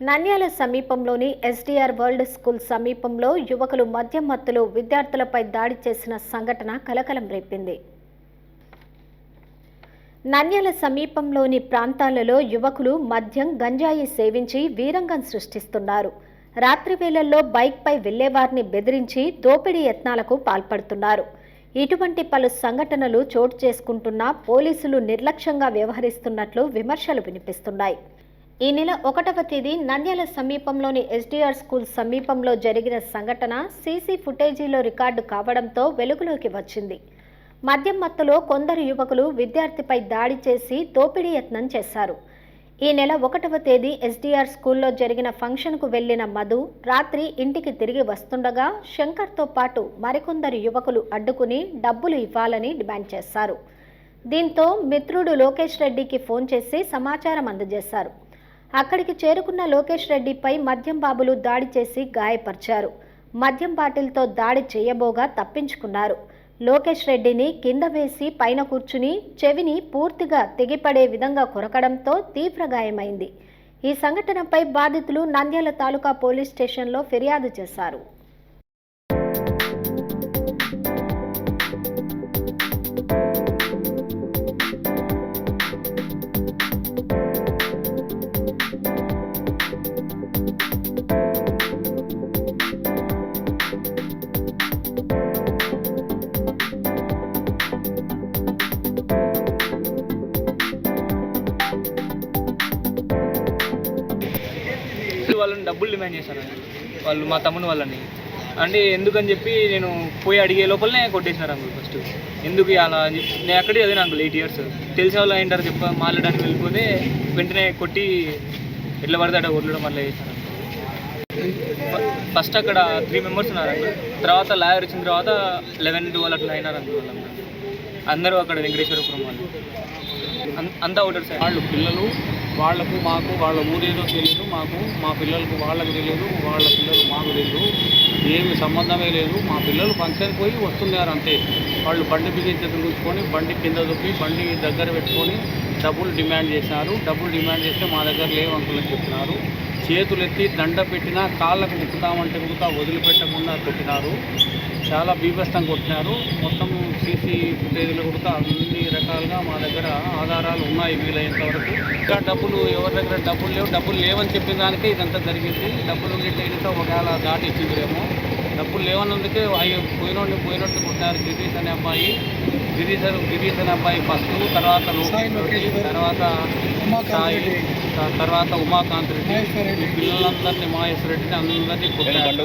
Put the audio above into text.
నంద్యాల సమీపంలోని SDR world school సమీపంలో యువకులు మద్యం మత్తులో విద్యార్థులపై దాడి చేసిన సంఘటన కలకలం రేపింది. నంద్యాల సమీపంలోని ప్రాంతాలలో యువకులు మద్యం గంజాయి సేవించి వీరంగం సృష్టిస్తున్నారు. రాత్రి వేళల్లో బైక్పై వెళ్ళేవారిని బెదిరించి దోపిడీ యత్నాలకు పాల్పడుతున్నారు. ఇటువంటి పలు సంఘటనలు చోటు చేసుకుంటున్నా పోలీసులు నిర్లక్ష్యంగా వ్యవహరిస్తున్నట్లు విమర్శలు వినిపిస్తున్నాయి. ఈ నెల ఒకటవ తేదీ నంద్యాల సమీపంలోని ఎస్డీఆర్ స్కూల్ సమీపంలో జరిగిన సంఘటన సీసీ ఫుటేజీలో రికార్డు కావడంతో వెలుగులోకి వచ్చింది. మద్యం మత్తులో కొందరు యువకులు విద్యార్థిపై దాడి చేసి దోపిడీ యత్నం చేశారు. ఈ నెల ఒకటవ తేదీ ఎస్డీఆర్ స్కూల్లో జరిగిన ఫంక్షన్కు వెళ్ళిన మధు రాత్రి ఇంటికి తిరిగి వస్తుండగా శంకర్తో పాటు మరికొందరు యువకులు అడ్డుకుని డబ్బులు ఇవ్వాలని డిమాండ్ చేశారు. దీంతో మిత్రుడు లోకేష్ రెడ్డికి ఫోన్ చేసి సమాచారం అందజేశారు. అక్కడికి చేరుకున్న లోకేష్ రెడ్డిపై మద్యం బాబులు దాడి చేసి గాయపరిచారు. మద్యం బాటిల్తో దాడి చేయబోగా తప్పించుకున్నారు. లోకేష్ రెడ్డిని కింద వేసి పైన కూర్చుని చెవిని పూర్తిగా తెగిపడే విధంగా కొరకడంతో తీవ్ర గాయమైంది. ఈ సంఘటనపై బాధితులు నంద్యాల తాలూకా పోలీస్ స్టేషన్లో ఫిర్యాదు చేశారు. వాళ్ళని డబ్బులు డిమాండ్ చేశారు వాళ్ళు మా తమ్ముని వాళ్ళని. అంటే ఎందుకని చెప్పి నేను పోయి అడిగే లోపలనే కొట్టేసినారు అంకుల్ ఫస్ట్ ఎందుకు అలా అని చెప్పి నేను అక్కడే చదివిన అంకుల్ ఎయిట్ ఇయర్స్ తెలిసిన వాళ్ళు ఏంటారు చెప్ప మాట్లాడడానికి వెళ్ళిపోతే వెంటనే కొట్టి ఎట్లా పడితే అక్కడ వదలడం అట్లా చేశారు ఫస్ట్ అక్కడ త్రీ మెంబర్స్ ఉన్నారు అంకుల్. తర్వాత లాయర్ వచ్చిన తర్వాత లెవెన్ ట్వెల్వ్ అట్లా అయినారు అంకుల్ వాళ్ళందరూ. అందరూ అక్కడ వెంకటేశ్వరపురం వాళ్ళు అంతా అవుటర్ సార్. వాళ్ళు పిల్లలు వాళ్ళకు మాకు వాళ్ళ ఊరేదో తెలియదు మాకు మా పిల్లలకు వాళ్ళకు తెలియదు వాళ్ళ పిల్లలు మాకు తెలియదు ఏమి సంబంధమే లేదు. మా పిల్లలు ఫంక్షన్ పోయి వస్తున్నారు అంతే. వాళ్ళు బండి బిగించడం ఉంచుకొని బండి కింద దొప్పి బండి దగ్గర పెట్టుకొని డబ్బులు డిమాండ్ చేసినారు. డబ్బులు డిమాండ్ చేస్తే మా దగ్గర లేవు అంకుల్ చెప్పినారు. చేతులు ఎత్తి దండ పెట్టినా కాళ్ళకు ముక్కుతామంటే ముక్కుతా వదిలిపెట్టకుండా కొట్టినారు. చాలా బీభత్సం కొట్టినారు. మొత్తం సీసీ ఫుటేజ్లు కూడా అన్ని రకాలుగా మా దగ్గర ఆధారాలు ఉన్నాయి వీలైనంత వరకు. ఇంకా డబ్బులు ఎవరి దగ్గర డబ్బులు లేవు డబ్బులు లేవని చెప్పిన దానికే ఇదంతా జరిగింది. డబ్బులు గిట్ట ఒకవేళ దాటి ఇచ్చిందిరేమో డబ్బులు లేవన్నందుకే అవి పోయినోడిని పోయినట్టు కొట్టారు గిరీష్ అనే అబ్బాయి. గిరీష్ గిరీష్ అనే అబ్బాయి ఫస్ట్ తర్వాత లోకేష్ తర్వాత సాయి తర్వాత ఉమాకాంత్ రెడ్డి. ఈ పిల్లలందరినీ మహేశ్వర రెడ్డిని అందరినీ కొట్టారు.